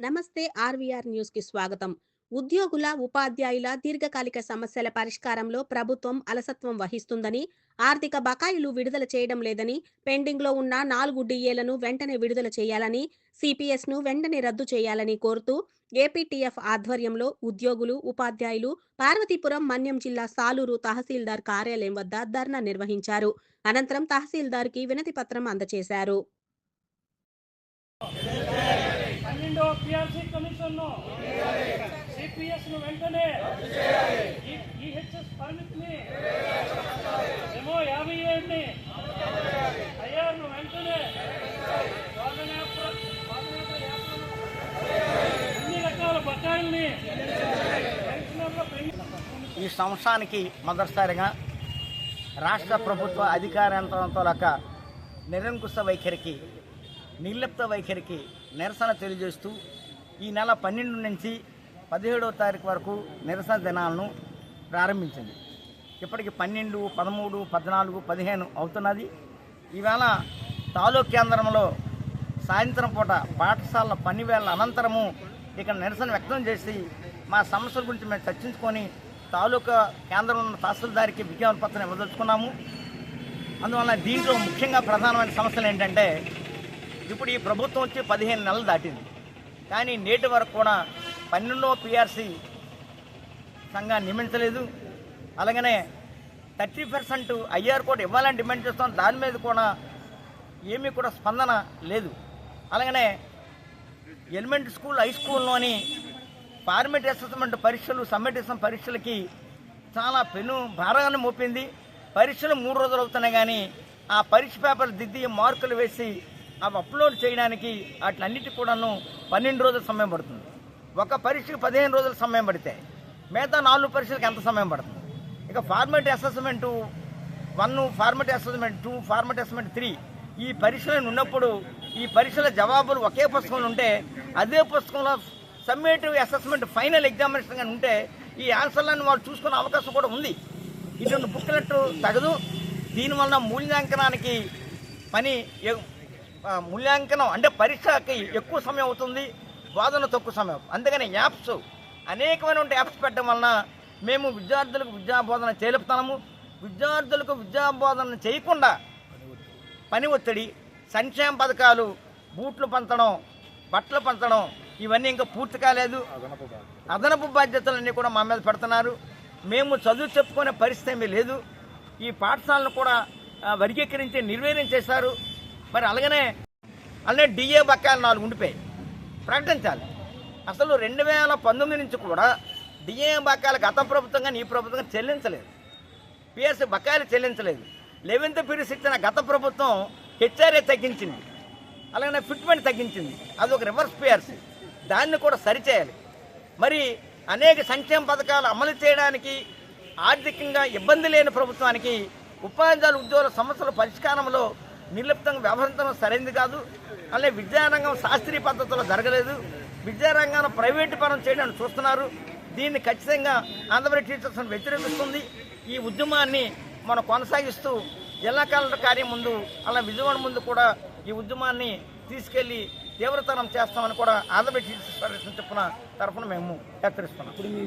నమస్తే ఆర్వీఆర్ న్యూస్కి స్వాగతం. ఉద్యోగుల ఉపాధ్యాయుల దీర్ఘకాలిక సమస్యల పరిష్కారంలో ప్రభుత్వం అలసత్వం వహిస్తుందని ఆర్థిక బకాయిలు విడుదల చేయడం లేదని పెండింగ్లో ఉన్న నాలుగు డిఏలను వెంటనే విడుదల చేయాలని సిపిఎస్ను వెంటనే రద్దు చేయాలని కోరుతూ ఏపీటీఎఫ్ ఆధ్వర్యంలో ఉద్యోగులు ఉపాధ్యాయులు పార్వతీపురం మన్యం జిల్లా సాలూరు తహసీల్దార్ కార్యాలయం వద్ద ధర్నా నిర్వహించారు. అనంతరం తహసీల్దార్కి వినతి పత్రం అందజేశారు సిపిఎస్ను వెంటనే ఈహెచ్ఎస్ పర్మిట్ని ఏమో యాభై ఏడుని ఐఆర్ను వెంటనే అన్ని రకాల బకాయిల్ని ఈ సంవత్సరానికి మొదటిసారిగా రాష్ట్ర ప్రభుత్వ అధికార యంత్రంతో లెక్క నిరంకుశ వైఖరికి నిర్లిప్త వైఖరికి నిరసన తెలియజేస్తూ ఈ నెల పన్నెండు నుంచి పదిహేడవ తారీఖు వరకు నిరసన దినాలను ప్రారంభించింది. ఇప్పటికి పన్నెండు పదమూడు పద్నాలుగు పదిహేను అవుతున్నది. ఈవేళ తాలూకు కేంద్రంలో సాయంత్రం పూట పాఠశాల పనివేళ అనంతరము ఇక్కడ నిరసన వ్యక్తం చేసి మా సమస్యల గురించి మేము చర్చించుకొని తాలూకా కేంద్రంలో ఉన్న తహసీల్దారికి విజ్ఞాపన పత్రం ఇవ్వదలుచుకున్నాము. అందువల్ల దీంట్లో ముఖ్యంగా ప్రధానమైన సమస్యలు ఏంటంటే ఇప్పుడు ఈ ప్రభుత్వం వచ్చి పదిహేను నెలలు దాటింది. కానీ నేటి వరకు కూడా పన్నెండో పిఆర్సీ సంఘాన్ని నియమించలేదు. అలాగనే థర్టీ పర్సెంట్ ఐఆర్ కూడా ఇవ్వాలని డిమాండ్ చేస్తాం. దాని మీద కూడా ఏమీ కూడా స్పందన లేదు. అలాగనే ఎలిమెంటరీ స్కూల్ హై స్కూల్లోని ఫార్మేట్ అసెస్మెంట్ పరీక్షలు సమ్మేటిసం పరీక్షలకి చాలా పెను భారాన్ని మోపింది. పరీక్షలు మూడు రోజులు అవుతున్నాయి కానీ ఆ పరీక్ష పేపర్ దిద్ది మార్కులు వేసి అవి అప్లోడ్ చేయడానికి వాటిలన్నిటి కూడాను పన్నెండు రోజుల సమయం పడుతుంది. ఒక పరీక్షకు పదిహేను రోజుల సమయం పడితే మిగతా నాలుగు పరీక్షలకు ఎంత సమయం పడుతుంది? ఇక formative assessment one formative assessment two formative assessment three ఈ పరీక్షలు ఉన్నప్పుడు ఈ పరీక్షల జవాబులు ఒకే పుస్తకంలో ఉంటే అదే పుస్తకంలో సమ్మేటివ్ అసెస్మెంట్ ఫైనల్ ఎగ్జామినేషన్ కానీ ఉంటే ఈ ఆన్సర్లను వాళ్ళు చూసుకునే అవకాశం కూడా ఉంది. ఇటువంటి బుక్లెట్ తగదు. దీనివల్ల మూల్యాంకనానికి పని మూల్యాంకనం అంటే పరీక్షకి ఎక్కువ సమయం అవుతుంది బోధన తక్కువ సమయం అందుకని యాప్స్ అనేకమైనటువంటి యాప్స్ పెట్టడం వలన మేము విద్యార్థులకు విద్యాబోధన చేలుపుతాము. విద్యార్థులకు విద్యాబోధన చేయకుండా పని ఒత్తిడి సంక్షేమ పథకాలు బూట్లు పంచడం బట్టలు పంచడం ఇవన్నీ ఇంకా పూర్తి కాలేదు. అదనపు బాధ్యతలన్నీ కూడా మా మీద పెడుతున్నారు. మేము చదువు చెప్పుకునే పరిస్థితి ఏమీ లేదు. ఈ పాఠశాలను కూడా వర్గీకరించి నిర్వీర్యం చేశారు. మరి అలాగనే అలానే డిఏ బకాయిలు నాలుగు ఉండిపోయాయి. ప్రకటించాలి. అసలు రెండు వేల పంతొమ్మిది నుంచి కూడా డిఏ బకాయిలు గత ప్రభుత్వం కానీ ఈ ప్రభుత్వం చెల్లించలేదు. పిఎస్ బకాయిలు చెల్లించలేదు. లెవెన్త్ పీరియడ్స్ ఇచ్చిన గత ప్రభుత్వం హెచ్ఆర్ఏ తగ్గించింది. అలాగే ఫిట్మెంట్ తగ్గించింది. అది ఒక రివర్స్ పిఆర్సీ. దాన్ని కూడా సరిచేయాలి. మరి అనేక సంక్షేమ పథకాలు అమలు చేయడానికి ఆర్థికంగా ఇబ్బంది లేని ప్రభుత్వానికి ఉపాధ్యాయుల ఉద్యోగుల సమస్యల పరిష్కారంలో నిర్లిప్తంగా వ్యవహరించడం సరైనది కాదు. అలాగే విద్యారంగం శాస్త్రీయ పద్ధతిలో జరగలేదు. విద్యారంగాన్ని ప్రైవేటు పరం చేయడానికి చూస్తున్నారు. దీన్ని ఖచ్చితంగా ఆంధ్రప్రదేశ్ టీచర్స్ను వ్యతిరేకిస్తుంది. ఈ ఉద్యమాన్ని మనం కొనసాగిస్తూ జిల్లా కలెక్టర్ కార్యం ముందు అలా విజయవాడ ముందు కూడా ఈ ఉద్యమాన్ని తీసుకెళ్ళి తీవ్రతరం చేస్తామని కూడా ఆంధ్రప్రదేశ్ టీచర్స్ ఫెడరేషన్ చెప్పిన తరఫున మేము హెచ్చరిస్తున్నాం.